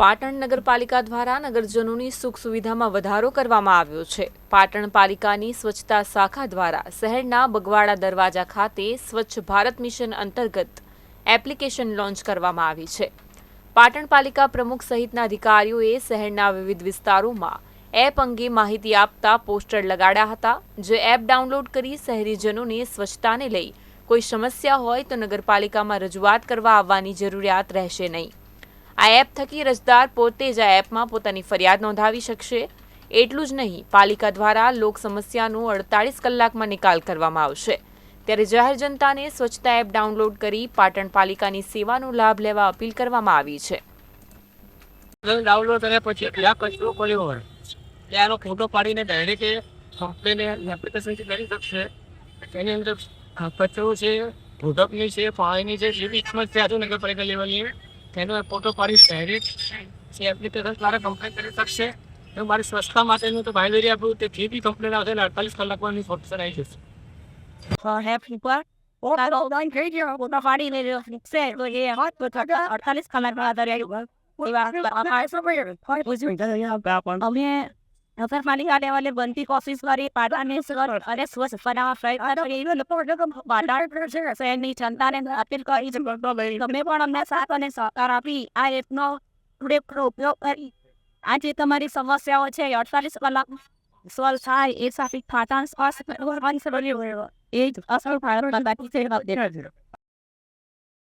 પાટણ નગરપાલિકા દ્વારા નગરજનોની સુખ સુવિધામાં વધારો કરવામાં આવ્યો છે. પાટણ પાલિકાની સ્વચ્છતા શાખા દ્વારા શહેરના બગવાડા દરવાજા ખાતે સ્વચ્છ ભારત મિશન અંતર્ગત એપ્લિકેશન લોન્ચ કરવામાં આવી છે. પાટણ પાલિકા પ્રમુખ સહિતના અધિકારીઓએ શહેરના વિવિધ વિસ્તારોમાં એપ અંગે માહિતી આપતા પોસ્ટર લગાડ્યા હતા. જે એપ ડાઉનલોડ કરી શહેરીજનોને સ્વચ્છતાને લઈ કોઈ સમસ્યા હોય તો નગરપાલિકામાં રજૂઆત કરવા આવવાની જરૂરિયાત રહેશે નહીં. આ એપ થકી રજદાર પોતે જ આ એપમાં પોતાની ફરિયાદ નોંધાવી શકશે. એટલું જ નહીં, પાલિકા દ્વારા લોક સમસ્યાનો અડતાલીસ કલાકમાં નિકાલ કરવામાં આવશે. ત્યારે જાહેર જનતાને સ્વચ્છતા એપ ડાઉનલોડ કરી પાટણ પાલિકાની સેવાનો લાભ લેવા અપીલ કરવામાં આવી છે. ડાઉનલોડ કર્યા પછી ત્યાં કચરો પડ્યો હોય. ત્યાં એનો ફોટો પાડીને ડાયરેક્ટ કમ્પ્લેન એપ્લિકેશનથી કરી શકશે. તેની અંદર કચરો છે ભૂડકની છે, પાણીની છે બી સમસ્યા છે નગરપાલિકા લેવલની તેનો ફોટો પાડી ડાયરેક્ટ એ એપ્લિકેશન મારે કમ્પ્લેન કરી શકશે તો મારી સ્વચ્છતા માટેનું તો બાયલેરી આપું તે જે બી કમ્પ્લેન આવશે એટલે અડતાલીસ કલાકમાં એની સોલ્યુશન આવી જશે. અડતાલીસ કલાકમાં આધારે અમે નગરપાલિકા લેવલે બનતી કોશિશ કરી પાટાને સર અને સ્વચ્છ બનાવવા પ્રયત્ન કરી એ લોકો બાટાર છે શહેરની જનતાને અપીલ કરી છે તમે પણ અમને સાથ અને સહકાર આપી આ એપનો પૂરેપૂરો ઉપયોગ કરી આજે તમારી સમસ્યાઓ છે અડતાલીસ કલાક સોલ્વ થાય એ સાથે પાટણ સ્વાસ્થ્ય એ જ અસર બાકી છે